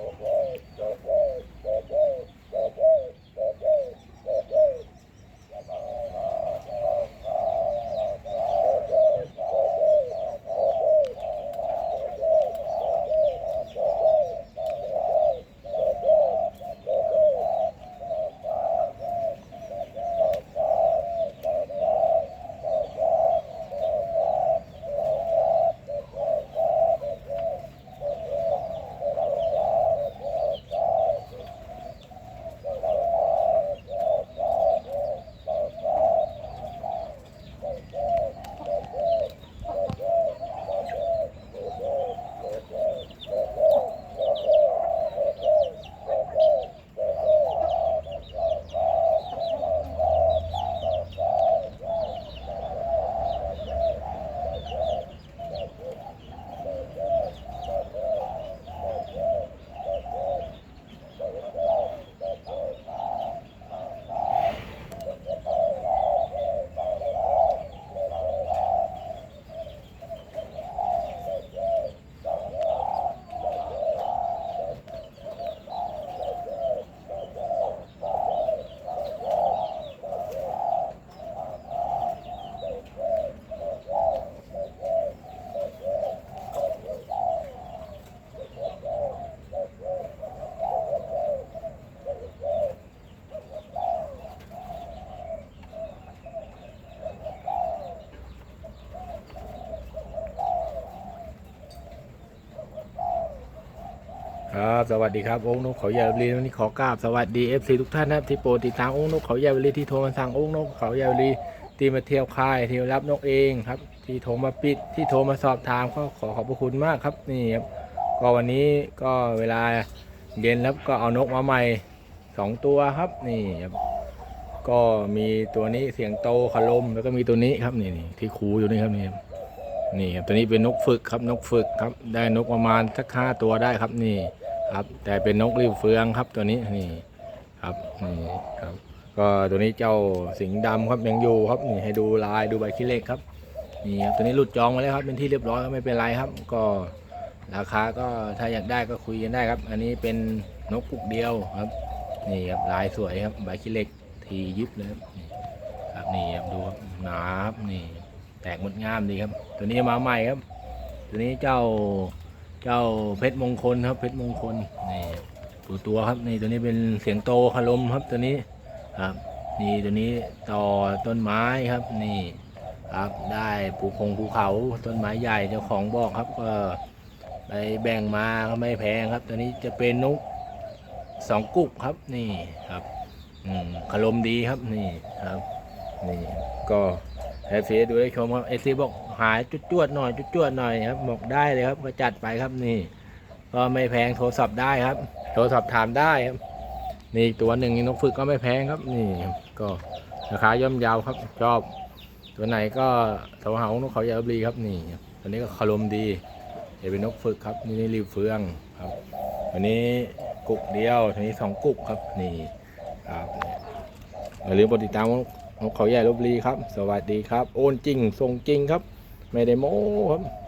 Oh, don't worry. ครับ สวัสดีครับองค์นกเขาใหญ่บรีวันนี้ขอกราบสวัสดี FC ทุกท่านนะครับที่โปรดติดตามองค์นกเขาใหญ่บรีที่โทรมาสั่งองค์นกเขาใหญ่บรีที่มาเที่ยวค่ายที่รับนกเองครับ ที่โทรมาปิดที่โทรมาสอบถามก็ขอขอบพระคุณมากครับนี่ครับก็วันนี้ก็เวลาเย็นแล้วก็เอานกมาใหม่สองตัวครับนี่ครับก็มีตัวนี้เสียงโตขลมแล้วก็มีตัวนี้ครับนี่นี่ที่คูอยู่นี่ครับนี่นี่ครับตัวนี้เป็นนกฝึกครับนกฝึกครับได้นกประมาณสักห้าตัวได้ครับนี่ ครับ แต่เป็นนกริบเฟืองครับตัวนี้นี่ครับนี่ครับ ก็ตัวนี้เจ้าสิงห์ดำครับยังอยู่ครับนี่ให้ดูลายดูใบขี้เล็กครับนี่ครับตัวนี้หลุดจองมาแล้วครับเป็นที่เรียบร้อยไม่เป็นไรครับ ก็ราคาก็ถ้าอยากได้ก็คุยกันได้ครับ อันนี้เป็นนกปุกเดียวครับนี่ครับลายสวยครับใบขี้เล็กทียิบเลยครับครับนี่ครับดูครับหนาครับนี่แตกงดงามดีครับ ตัวนี้มาใหม่ครับ ตัวนี้เจ้า เจ้าเพชรมงคลครับเพชรมงคลนี่ตัวตัวครับนี่ตัวนี้เป็นเสียงโตคารมครับตัวนี้ครับ นี่ตัวนี้ต่อต้นไม้ครับนี่ครับได้ภูคงภูเขาต้นไม้ใหญ่เจ้าของบอกครับก็ไปแบ่งมาก็ไม่แพงครับ ตัวนี้จะเป็นนกสองกุกครับนี่ครับอืมคารมดีครับนี่ครับนี่ก็เอฟซีดูได้ชมครับเอซีบอก หายจุดจวดๆหน่อยจุดจวดๆหน่อยครับบอกได้เลยครับก็จัดไปครับนี่ ก็ไม่แพงโทรศัพท์ได้ครับ โทรศัพท์ถามได้ครับ นี่ตัวหนึ่งนกฝึกก็ไม่แพงครับ นี่ก็ราคาย่อมเยาวครับ ชอบ ตัวไหนก็โทรหาของนกเขายาวบลีครับนี่ตัวนี้ก็คารมดีเดี๋ยวเป็นนกฝึกครับ นี่นี่ริวเฟืองครับตัวนี้กุกเดียวตัวนี้สองกุกครับนี่ครับอย่าลืมกดติดตามนกเขาใหญ่ลบบุรีครับ สวัสดีครับ โอนจริงส่งจริงครับ ไม่ได้โม้ครับ